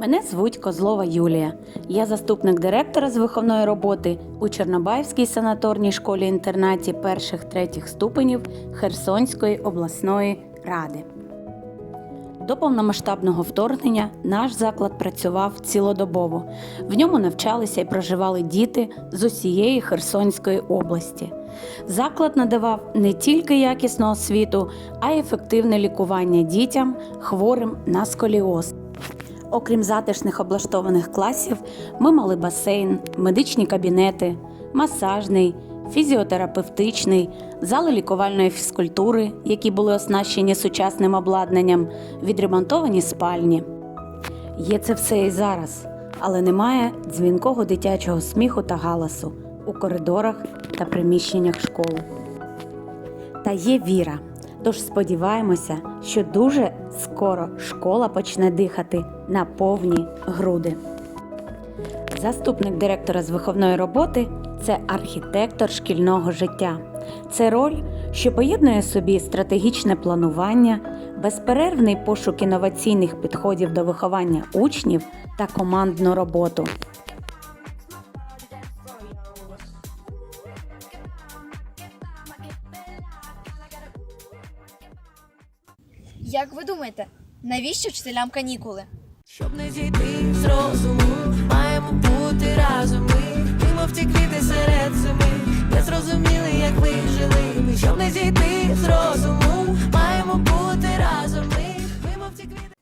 Мене звуть Козлова Юлія. Я заступник директора з виховної роботи у Чорнобаївській санаторній школі-інтернаті перших третіх ступенів Херсонської обласної ради. До повномасштабного вторгнення наш заклад працював цілодобово. В ньому навчалися і проживали діти з усієї Херсонської області. Заклад надавав не тільки якісну освіту, а й ефективне лікування дітям, хворим на сколіоз. Окрім затишних облаштованих класів, ми мали басейн, медичні кабінети, масажний, фізіотерапевтичний, зали лікувальної фізкультури, які були оснащені сучасним обладнанням, відремонтовані спальні. Є це все і зараз, але немає дзвінкого дитячого сміху та галасу у коридорах та приміщеннях школи. Та є віра. Тож сподіваємося, що дуже скоро школа почне дихати на повні груди. Заступник директора з виховної роботи це архітектор шкільного життя. Це роль, що поєднує собі стратегічне планування, безперервний пошук інноваційних підходів до виховання учнів та командну роботу. Як ви думаєте, навіщо вчителям канікули? Щоб не зійти з розуму, маємо бути разом ми, ми мов ті квіти серед зими, не зрозуміли, як ви жили. Ми, щоб не зійти з розуму, маємо бути разом ми, ми мов ті квіти.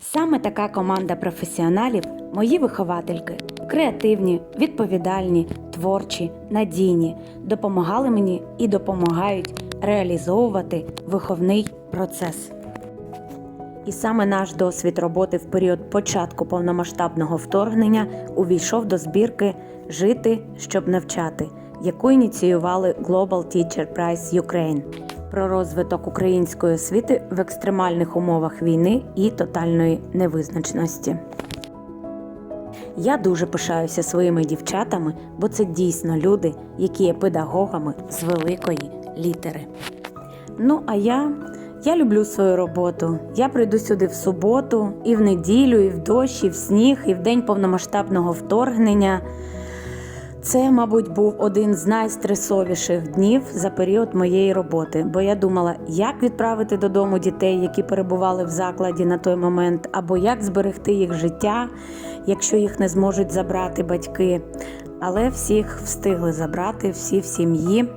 Саме така команда професіоналів мої виховательки креативні, відповідальні, творчі, надійні, допомагали мені і допомагають реалізовувати виховний процес. І саме наш досвід роботи в період початку повномасштабного вторгнення увійшов до збірки Жити, щоб навчати, яку ініціювали Global Teacher Prize Ukraine про розвиток української освіти в екстремальних умовах війни і тотальної невизначеності. Я дуже пишаюся своїми дівчатами, бо це дійсно люди, які є педагогами з великої літери. Ну, а я, я люблю свою роботу. Я прийду сюди в суботу, і в неділю, і в дощ, і в сніг, і в день повномасштабного вторгнення. Це, мабуть, був один з найстресовіших днів за період моєї роботи, бо я думала, як відправити додому дітей, які перебували в закладі на той момент, або як зберегти їх життя, якщо їх не зможуть забрати батьки. Але всіх встигли забрати, всі в сім'ї.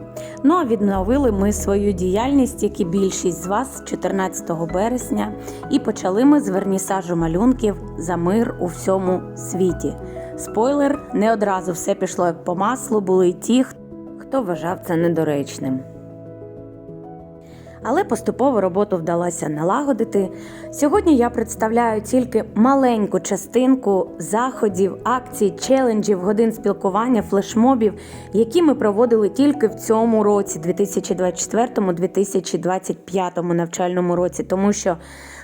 Ну а відновили ми свою діяльність, як і більшість з вас 14 березня, і почали ми з вернісажу малюнків за мир у всьому світі. Спойлер, не одразу все пішло як по маслу, були й ті, хто вважав це недоречним. Але поступово роботу вдалося налагодити. Сьогодні я представляю тільки маленьку частинку заходів, акцій, челенджів, годин спілкування, флешмобів, які ми проводили тільки в цьому році, 2024-2025 навчальному році, тому що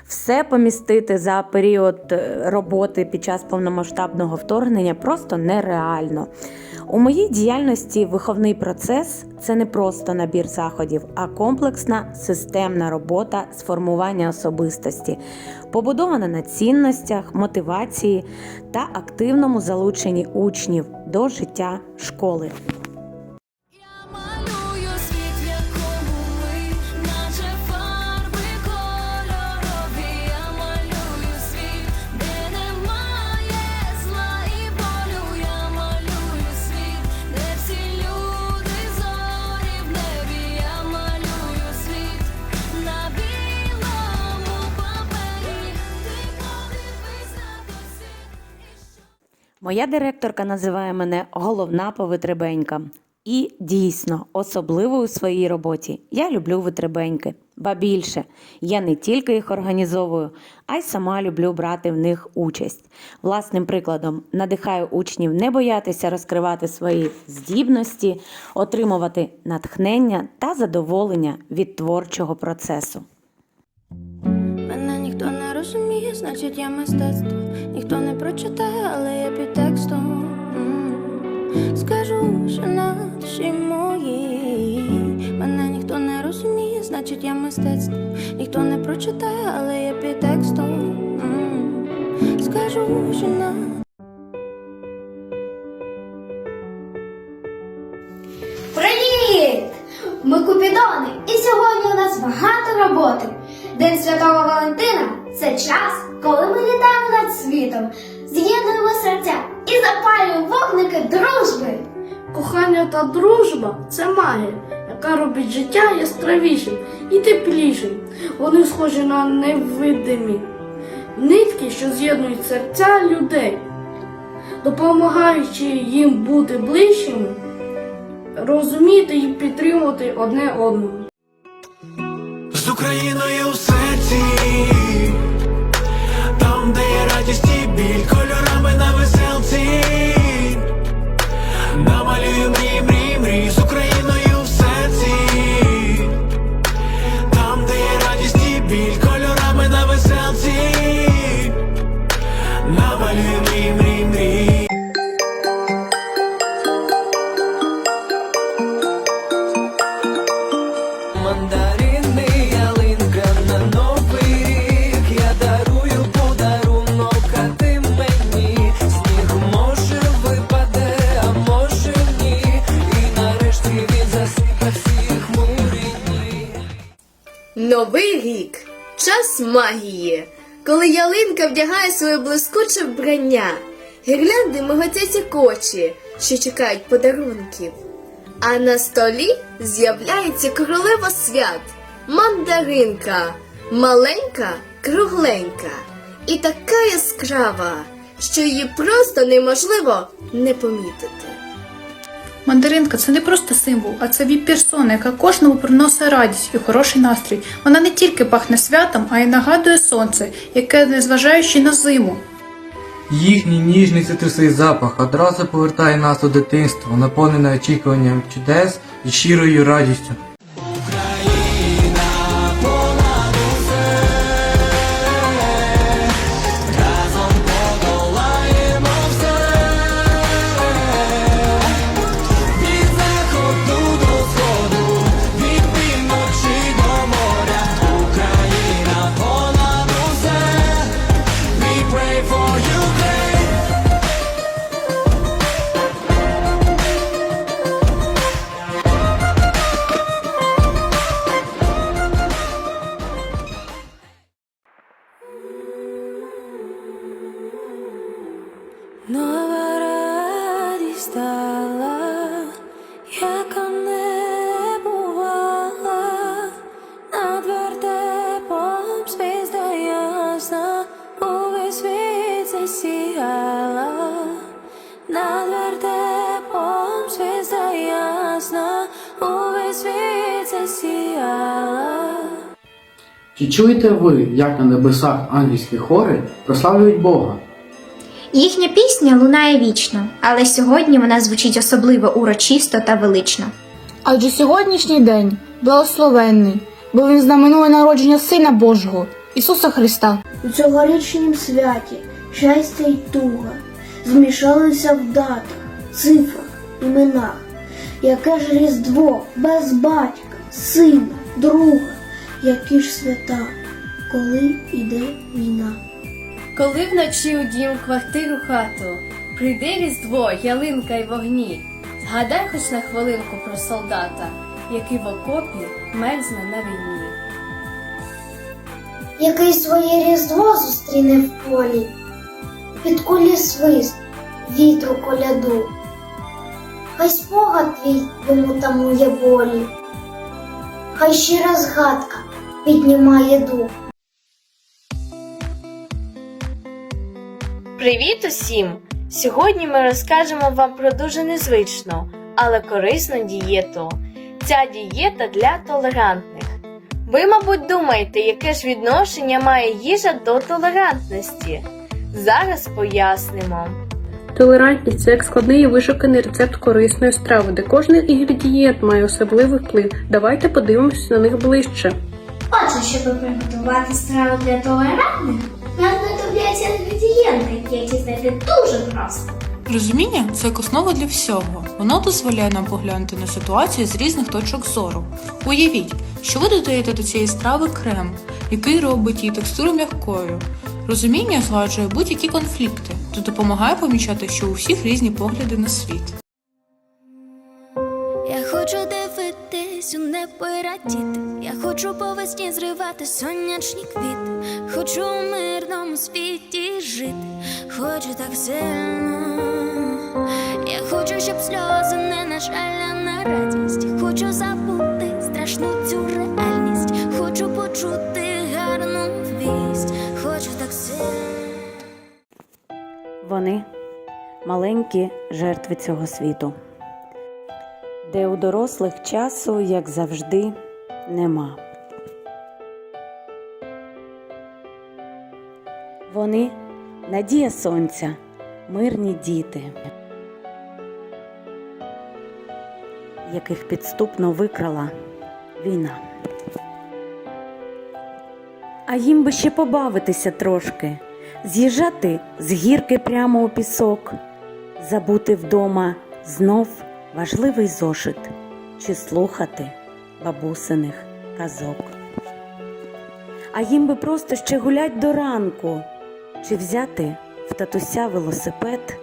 все помістити за період е, роботи під час повномасштабного вторгнення просто нереально. У моїй діяльності виховний процес це не просто набір заходів, а комплексна системна робота з формування особистості, побудована на цінностях, мотивації та активному залученні учнів до життя школи. Моя директорка називає мене головна по витребенькам. І дійсно, особливо у своїй роботі, я люблю витребеньки. Ба більше, я не тільки їх організовую, а й сама люблю брати в них участь. Власним прикладом надихаю учнів не боятися розкривати свої здібності, отримувати натхнення та задоволення від творчого процесу. Розуміє, значить я мистецтво. Ніхто не прочитає, але я під текстом. Скажу, що на душі моїй. Мене ніхто не розуміє, значить я мистецтво. Ніхто не прочитає, але я під текстом. М. що на Привіт! Ми Купідони, і сьогодні у нас багато роботи. День Святого Валентина це час, коли ми літаємо над світом, з'єднуємо серця і запалюємо вогники дружби. Кохання та дружба це магія, яка робить життя яскравішим і теплішим. Вони схожі на невидимі нитки, що з'єднують серця людей, допомагаючи їм бути ближчими, розуміти і підтримувати одне одного. З Україною в серці, час магії, коли ялинка вдягає своє блискуче вбрання, гірлянди миготять як очі, що чекають подарунків. А на столі з'являється королева свят, мандаринка, маленька, кругленька і така яскрава, що її просто неможливо не помітити. Мандаринка це не просто символ, а це віп-персона, яка кожному приносить радість і хороший настрій. Вона не тільки пахне святом, а й нагадує сонце, яке, незважаючи на зиму. Їхній ніжний цитрусовий запах одразу повертає нас у дитинство, наповнене очікуванням чудес і щирою радістю. Нова яка не бувала, над вертепом звізда ясна, увесь світ засіяла, над вертепом звізда ясна, увесь світ засіяла. Чи чуєте ви, як на небесах ангельські хори прославлюють Бога? Їхня пісня лунає вічно, але сьогодні вона звучить особливо урочисто та велично. Адже сьогоднішній день благословенний, бо він знаменує народження Сина Божого, Ісуса Христа. У цьогорічнім святі щастя й туга змішалися в датах, цифрах, іменах. Яке ж різдво без батька, сина, друга, які ж свята, коли іде війна. Коли вночі у дім квартиру хату прийде різдво, ялинка й вогні, згадай хоч на хвилинку про солдата, який в окопі мерзне на війні. Який своє різдво зустріне в полі, під кулі свист, вітру коляду. Хай спогад твій йому тамує болі, хай щира згадка піднімає дух. Привіт усім! Сьогодні ми розкажемо вам про дуже незвичну, але корисну дієту. Ця дієта для толерантних. Ви, мабуть, думаєте, яке ж відношення має їжа до толерантності? Зараз пояснимо. Толерантність це як складний і вишуканий рецепт корисної страви, де кожен інгредієнт має особливий вплив. Давайте подивимося на них ближче. Отже, щоб приготувати страву для толерантних, знадобляться інгредієнти, які знайти дуже просто. Розуміння це як основа для всього. Воно дозволяє нам поглянути на ситуацію з різних точок зору. Уявіть, що ви додаєте до цієї страви крем, який робить її текстуру м'якою. Розуміння згладжує будь-які конфлікти та допомагає помічати, що у всіх різні погляди на світ. Я хочу дивитись у небо і радіти. Я хочу по весні зривати сонячні квіти. Хочу у мирному світі жити. Хочу так сильно. Я хочу, щоб сльози не на на радість. Хочу забути страшну цю реальність. Хочу почути гарну вість. Хочу так сильно. Вони маленькі жертви цього світу, де у дорослих часу, як завжди, нема. Вони надія сонця, мирні діти, яких підступно викрала війна. А їм би ще побавитися трошки, з'їжджати з гірки прямо у пісок, забути вдома знов важливий зошит чи слухати бабусиних казок. А їм би просто ще гулять до ранку, чи взяти в татуся велосипед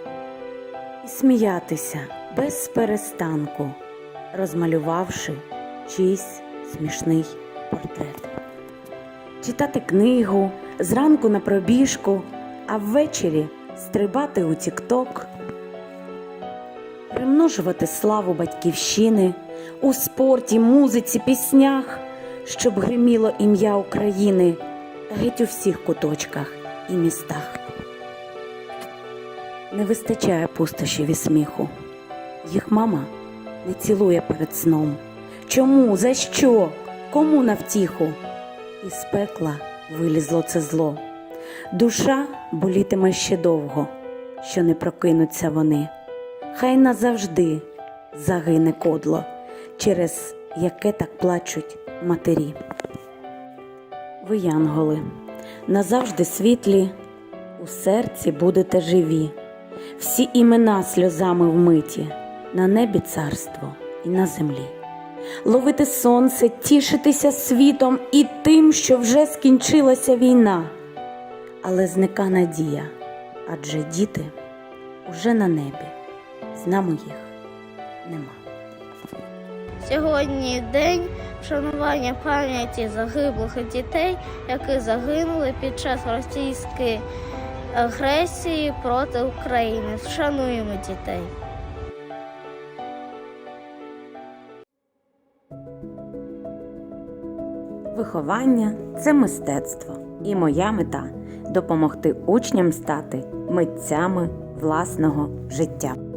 і сміятися без перестанку, розмалювавши чийсь смішний портрет. Читати книгу, зранку на пробіжку, а ввечері стрибати у тік-ток, примножувати славу батьківщини у спорті, музиці, піснях, щоб гриміло ім'я України геть у всіх куточках і містах. Не вистачає пустощів і сміху. Їх мама не цілує перед сном. Чому? За що? Кому на втіху? Із пекла вилізло це зло. Душа болітиме ще довго, що не прокинуться вони. Хай назавжди загине кодло, через яке так плачуть матері. Ви, янголи, назавжди світлі, у серці будете живі, всі імена сльозами вмиті, на небі царство і на землі ловити сонце, тішитися світом і тим, що вже скінчилася війна. Але зника надія, адже діти уже на небі, з нами їх нема. Сьогодні день вшанування пам'яті загиблих дітей, які загинули під час російської агресії проти України. Вшануємо дітей. Виховання це мистецтво, і моя мета допомогти учням стати митцями власного життя.